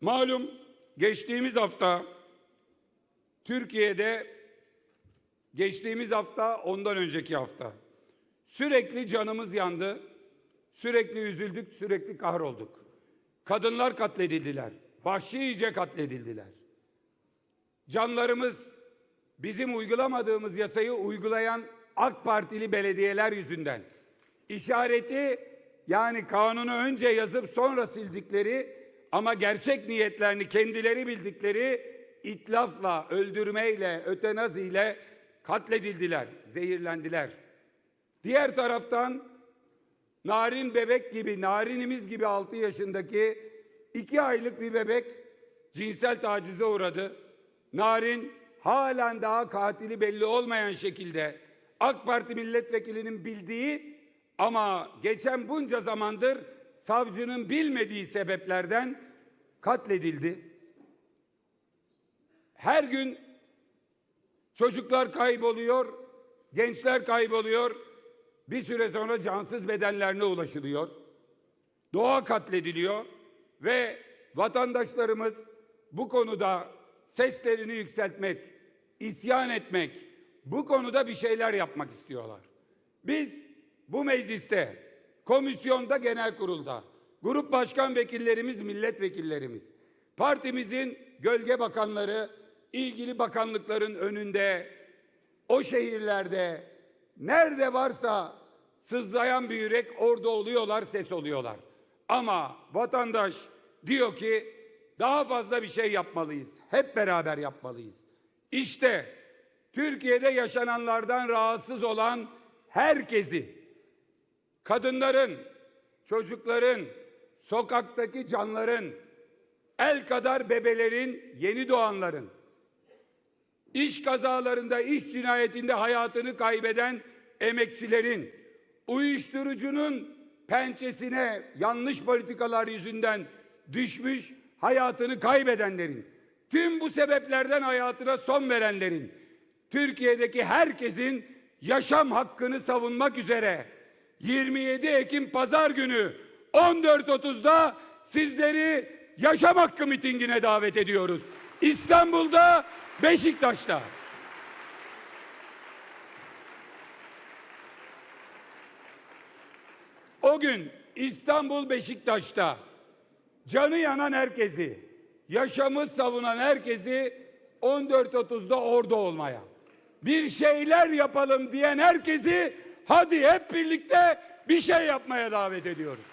Malum geçtiğimiz hafta Türkiye'de geçtiğimiz hafta ondan önceki hafta sürekli canımız yandı. Sürekli üzüldük, sürekli kahrolduk. Kadınlar katledildiler. Vahşice katledildiler. Canlarımız bizim uygulamadığımız yasayı uygulayan AK Partili belediyeler yüzünden işareti yani kanunu önce yazıp sonra sildikleri ama gerçek niyetlerini kendileri bildikleri itlafla, öldürmeyle, ötenaziyle katledildiler, zehirlendiler. Diğer taraftan Narin bebek gibi, narinimiz gibi 6 yaşındaki 2 aylık bir bebek cinsel tacize uğradı. Narin halen daha katili belli olmayan şekilde AK Parti milletvekilinin bildiği ama geçen bunca zamandır savcının bilmediği sebeplerden katledildi. Her gün çocuklar kayboluyor, gençler kayboluyor. Bir süre sonra cansız bedenlerine ulaşılıyor. Doğa katlediliyor ve vatandaşlarımız bu konuda seslerini yükseltmek, isyan etmek, bu konuda bir şeyler yapmak istiyorlar. Biz bu mecliste, komisyonda, genel kurulda, grup başkan vekillerimiz, milletvekillerimiz, partimizin gölge bakanları, ilgili bakanlıkların önünde, o şehirlerde, nerede varsa sızlayan bir yürek orada oluyorlar, ses oluyorlar. Ama vatandaş diyor ki daha fazla bir şey yapmalıyız. Hep beraber yapmalıyız. İşte Türkiye'de yaşananlardan rahatsız olan herkesi, kadınların, çocukların, sokaktaki canların, el kadar bebelerin, yeni doğanların, iş kazalarında, iş cinayetinde hayatını kaybeden emekçilerin, uyuşturucunun pençesine yanlış politikalar yüzünden düşmüş hayatını kaybedenlerin, tüm bu sebeplerden hayatına son verenlerin, Türkiye'deki herkesin yaşam hakkını savunmak üzere 27 Ekim Pazar günü 14.30'da sizleri yaşam hakkı mitingine davet ediyoruz. İstanbul'da, Beşiktaş'ta. O gün İstanbul Beşiktaş'ta canı yanan herkesi, yaşamı savunan herkesi 14.30'da orada olmaya, bir şeyler yapalım diyen herkesi hadi hep birlikte bir şey yapmaya davet ediyoruz.